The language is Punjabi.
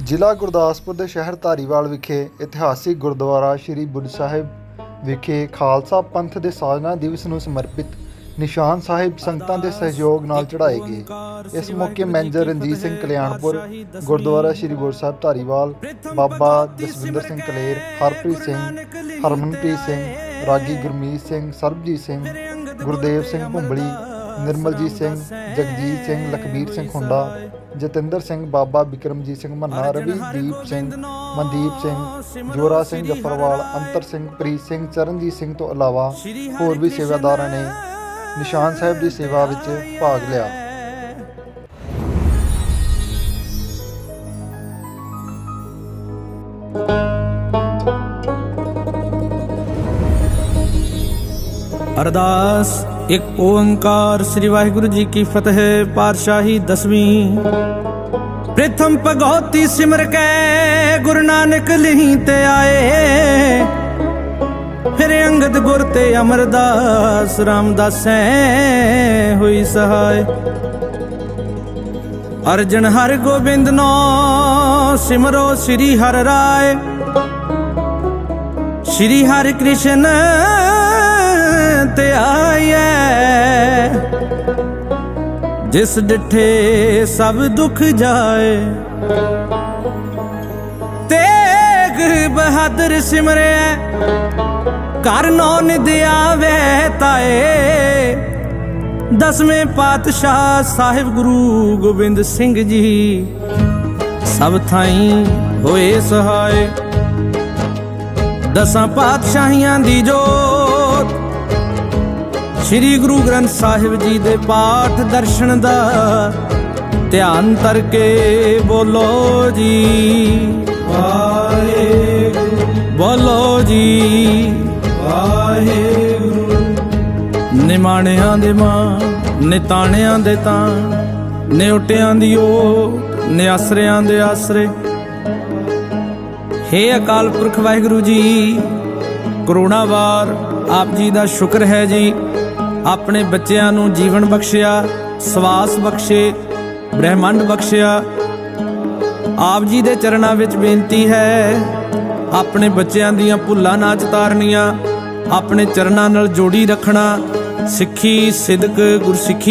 ਜ਼ਿਲ੍ਹਾ ਗੁਰਦਾਸਪੁਰ ਦੇ ਸ਼ਹਿਰ ਧਾਰੀਵਾਲ ਵਿਖੇ ਇਤਿਹਾਸਿਕ ਗੁਰਦੁਆਰਾ ਸ੍ਰੀ ਬੁੱਢ ਸਾਹਿਬ ਵਿਖੇ ਖਾਲਸਾ ਪੰਥ ਦੇ ਸਾਜਨਾ ਦਿਵਸ ਨੂੰ ਸਮਰਪਿਤ ਨਿਸ਼ਾਨ ਸਾਹਿਬ ਸੰਗਤਾਂ ਦੇ ਸਹਿਯੋਗ ਨਾਲ ਚੜ੍ਹਾਏ ਗਏ। ਇਸ ਮੌਕੇ ਮੈਨੇਜਰ ਰਣਜੀਤ ਸਿੰਘ ਕਲਿਆਣਪੁਰ, ਗੁਰਦੁਆਰਾ ਸ੍ਰੀ ਗੁਰੂ ਸਾਹਿਬ ਧਾਰੀਵਾਲ, ਬਾਬਾ ਜਸਵਿੰਦਰ ਸਿੰਘ ਕਲੇਰ, ਹਰਪ੍ਰੀਤ ਸਿੰਘ, ਹਰਮਨਪ੍ਰੀਤ ਸਿੰਘ, ਰਾਗੀ ਗੁਰਮੀਤ ਸਿੰਘ, ਸਰਬਜੀਤ ਸਿੰਘ, ਗੁਰਦੇਵ ਸਿੰਘ ਭੁੰਬਲੀ ਨਿਰਮਲਜੀਤ ਸਿੰਘ ਜਗਜੀਤ ਸਿੰਘ ਲਖਬੀਰ ਸਿੰਘ ਖੁੰਡਾ ਜਤਿੰਦਰ ਸਿੰਘ ਬਾਬਾ ਬਿਕਰਮਜੀਤ ਸਿੰਘ ਮੰਨਾ ਰਵੀਦੀਪ ਸਿੰਘ ਮਨਦੀਪ ਸਿੰਘ ਜੋਰਾ ਸਿੰਘ ਜਫਰਵਾਲ ਅੰਤਰ ਸਿੰਘ ਪ੍ਰੀਤ ਸਿੰਘ ਚਰਨਜੀਤ ਸਿੰਘ ਤੋਂ ਇਲਾਵਾ ਹੋਰ ਵੀ ਸੇਵਾਦਾਰਾਂ ਨੇ ਨਿਸ਼ਾਨ ਸਾਹਿਬ ਦੀ ਸੇਵਾ ਵਿੱਚ ਭਾਗ ਲਿਆ। ਅਰਦਾਸ ਇੱਕ ਓੰਕਾਰ ਸ੍ਰੀ ਵਾਹਿਗੁਰੂ ਜੀ ਕੀ ਫਤਿਹ ਪਾਤਸ਼ਾਹੀ ਦਸਵੀਂ। ਪ੍ਰਥਮ ਭਗਉਤੀ ਸਿਮਰ ਕੈ, ਗੁਰੂ ਨਾਨਕ ਲਿਹੀ ਤੇ ਆਏ। ਫਿਰ ਅੰਗਦ ਗੁਰ ਤੇ ਅਮਰਦਾਸ ਰਾਮਦਾਸੈ ਹੋਈ ਸਹਾਇ। ਅਰਜਨ ਹਰ ਗੋਬਿੰਦ ਨੋ, ਸਿਮਰੋ ਸ੍ਰੀ ਹਰ ਰਾਏ। ਸ਼੍ਰੀ ਹਰਿ ਕ੍ਰਿਸ਼ਨ ਤੇ ਆਈਐ। ਜਿਸ ਡਿਠੇ ਸਭ ਦੁੱਖ ਜਾਏ। ਤੇਗ ਬਹਾਦਰ ਸਿਮਰਿਆ ਕਰ ਨੌ ਨਿਦ ਆਵੇ ਤਾਏ। ਦਸਵੇਂ ਪਾਤਸ਼ਾਹ ਸਾਹਿਬ ਗੁਰੂ ਗੋਬਿੰਦ ਸਿੰਘ ਜੀ। ਸਭ ਥਾਈਂ ਹੋਏ ਸਹਾਏ। ਦਸਾਂ ਪਾਤਸ਼ਾਹੀਆਂ ਦੀ ਜੋ ਸ੍ਰੀ ਗੁਰੂ ਗ੍ਰੰਥ ਸਾਹਿਬ ਜੀ ਦੇ ਪਾਠ ਦਰਸ਼ਨ ਦਾ ਧਿਆਨ ਕਰਕੇ ਬੋਲੋ ਜੀ। ਵਾਹਿਗੁਰੂ ਬੋਲੋ ਜੀ। ਵਾਹਿਗੁਰੂ ਨਿਮਾਣਿਆਂ ਦੇ ਮਾਂ, ਨਿਤਾਣਿਆਂ ਦੇ ਤਾਂ, ਨਿਉਟਿਆਂ ਦੀ ਓ ਨਿਆਸਰਿਆਂ ਦੇ ਆਸਰੇ। ਹੇ ਅਕਾਲ ਪੁਰਖ ਵਾਹਿਗੁਰੂ ਜੀ ਕਰੋਨਾਵਾਰ ਆਪ ਜੀ ਦਾ ਸ਼ੁਕਰ ਹੈ ਜੀ। ਆਪਣੇ ਬੱਚਿਆਂ ਨੂੰ ਜੀਵਨ ਬਖਸ਼ਿਆ, ਸਵਾਸ ਬਖਸ਼ੇ, ਬ੍ਰਹਿਮੰਡ ਬਖਸ਼ਿਆ। ਆਪ ਜੀ ਦੇ ਚਰਨਾਂ ਵਿੱਚ ਬੇਨਤੀ ਹੈ, ਆਪਣੇ ਬੱਚਿਆਂ ਦੀਆਂ ਭੁੱਲਾਂ ਨਾ ਚਤਾਰਨੀਆਂ, ਆਪਣੇ ਚਰਨਾਂ ਨਾਲ ਜੋੜੀ ਰੱਖਣਾ। ਸਿੱਖੀ, ਸਿਦਕ, ਗੁਰਸਿੱਖੀ